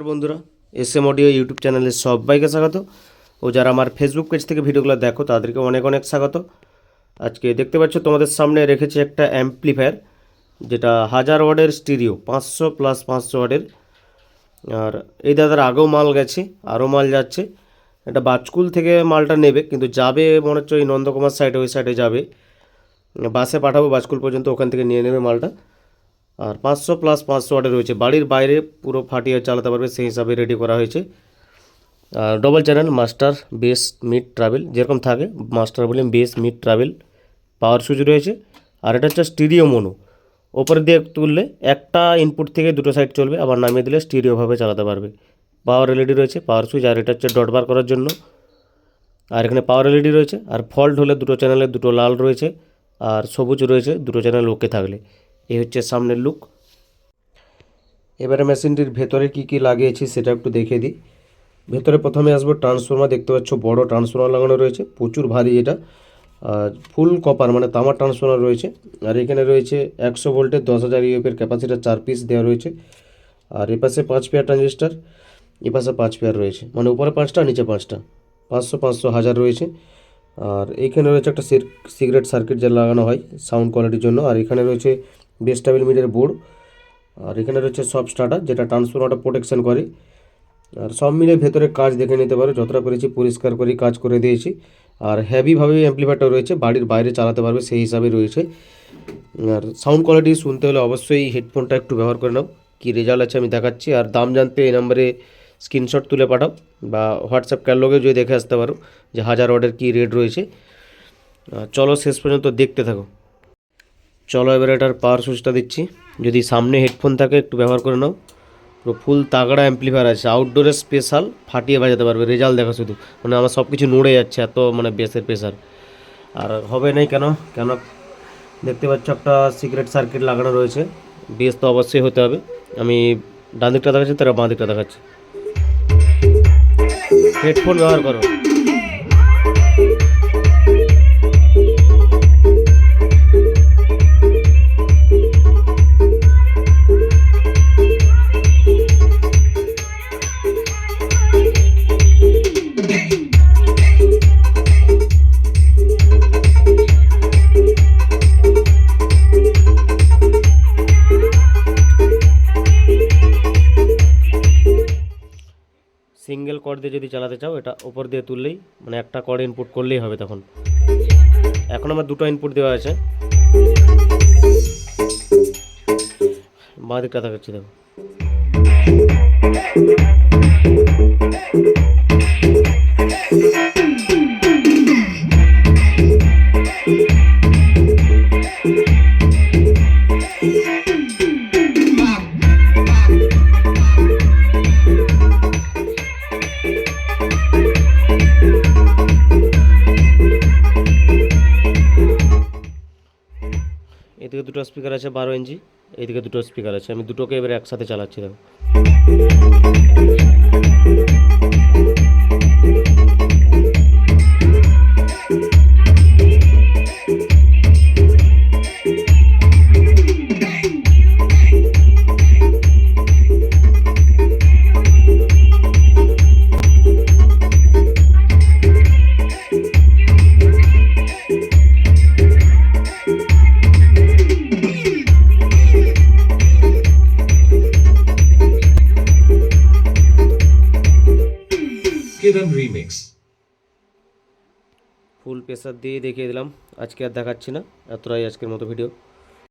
নমস্কার বন্ধুরা S M audio YouTube চ্যানেলে সবাইকে স্বাগত। ও যারা আমার ফেসবুক পেজ থেকে ভিডিওগুলো দেখো, তাদেরকে অনেক অনেক স্বাগত। আজকে দেখতে পাচ্ছ, তোমাদের সামনে রেখেছি একটা অ্যাম্পলিফায়ার যেটা হাজার ওয়ার্ডের স্টিরিও, পাঁচশো প্লাস পাঁচশো ওয়ার্ডের। আর এই দাদার আগেও মাল গেছে, আরও মাল যাচ্ছে। এটা বাজকুল থেকে মালটা নেবে, কিন্তু যাবে মনে হচ্ছে ওই নন্দকুমার সাইডে ওই সাইডে যাবে। বাসে পাঠাবো, বাজকুল পর্যন্ত ওখান থেকে নিয়ে নেবে মালটা। আর পাঁচশো প্লাস পাঁচশো ওয়াটের রয়েছে। বাড়ির বাইরে পুরো ফাটিয়ে চালাতে পারবে, সেই হিসাবে রেডি করা হয়েছে। আর double channel master bass mid treble যেরকম থাকে মাস্টার বলি bass mid treble power switch রয়েছে। আর এটা হচ্ছে স্টিরিও মোনো ওপরে দিয়ে তুললে একটা ইনপুট থেকে দুটো সাইড চলবে, আবার নামিয়ে দিলে স্টিরিওভাবে চালাতে পারবে। পাওয়ার এলইডি রয়েছে পাওয়ার সুইচ আর এটা হচ্ছে ডট বার করার জন্য। আর এখানে পাওয়ার এলইডি রয়েছে, আর ফল্ট হলে দুটো চ্যানেলে দুটো লাল রয়েছে, আর সবুজ রয়েছে, দুটো চ্যানেল ওকে থাকলে। এই হচ্ছে সামনের লুক এবারে মেশিনটির ভেতরে কি কি লাগিয়েছি সেটা একটু দেখে দিই। ভেতরে প্রথমে আসব ট্রান্সফর্মার দেখতে পাচ্ছ বড় ট্রান্সফর্মার লাগানো রয়েছে, প্রচুর ভারী এটা। আর ফুল কপার মানে তামার ট্রান্সফর্মার রয়েছে। আর এখানে রয়েছে একশো ভোল্টের দশ হাজার ইউএফের ক্যাপাসিটার চার পিস দেওয়া রয়েছে। আর এপাশে পাঁচ পেয়ার ট্রানজিস্টার এপাশে পাঁচ পেয়ার রয়েছে। মানে উপরে পাঁচটা, নিচে পাঁচটা। পাঁচশো পাঁচশো হাজার রয়েছে। আর এইখানে রয়েছে একটা সিগারেট সার্কিট যা লাগানো হয় সাউন্ড কোয়ালিটির জন্য। আর এখানে রয়েছে বেস্টাবিল মিডিয়ার বোর্ড। আর এখানে রয়েছে সব স্টার্টার, যেটা ট্রান্সফরমারটা প্রোটেকশন করে। আর সব মিলে ভেতরে কাজ দেখে নিতে পারো, যতটা পেরেছি পরিষ্কার করে কাজ করে দিয়েছি। আর হেভিভাবে অ্যাম্পলিফায়ারটা রয়েছে, বাড়ির বাইরে চালাতে পারবে, সেই হিসাবে রয়েছে। আর সাউন্ড কোয়ালিটি শুনতে হলে অবশ্যই হেডফোনটা একটু ব্যবহার করে নাও। কী রেজাল্ট আছে আমি দেখাচ্ছি। আর দাম জানতে এই নাম্বারে স্ক্রিনশট তুলে পাঠাও, বা হোয়াটসঅ্যাপ ক্যাটলগে যদি দেখে আসতে পারো যে হাজার অর্ডার কী রেট রয়েছে। চলো শেষ পর্যন্ত দেখতে থাকো। চলো এবার এটার পাওয়ার সুইচটা দিচ্ছি। যদি সামনে হেডফোন থাকে, একটু ব্যবহার করে নাও। পুরো ফুল তাগড়া অ্যাম্পলিফায়ার আছে। আউটডোরে স্পেশাল ফাটিয়ে বাজাতে পারবে রেজাল্ট দেখা শুধু। মানে আমার সব কিছু নড়ে যাচ্ছে, এত মানে বেসের প্রেশার আর হবে নাই কেন? কেন? দেখতে পাচ্ছ একটা সিগারেট সার্কিট লাগানো রয়েছে। বেস তো অবশ্যই হতে হবে। আমি ডান দিকটা দেখাচ্ছি, তারা বাঁ দিকটা দেখাচ্ছি। হেডফোন ব্যবহার করো। সিঙ্গেল কর দিয়ে যদি চালাতে চাও, এটা ওপর দিয়ে তুললেই মানে একটা কর ইনপুট করলেই হবে তখন। এখন আমার দুটো ইনপুট দেওয়া আছে। বাঁ কথা করছি দেখো। এদিকে দুটো স্পিকার আছে বারো ইঞ্চি এইদিকে দুটো স্পিকার আছে। আমি দুটোকে এবার একসাথে চালাচ্ছি, দেখো। Kiran রিমিক্স ফুল প্রেসার দিয়ে দেখিয়ে দিলাম। আজকে আর দেখাচ্ছি না। এতটাই আজকের মতো ভিডিও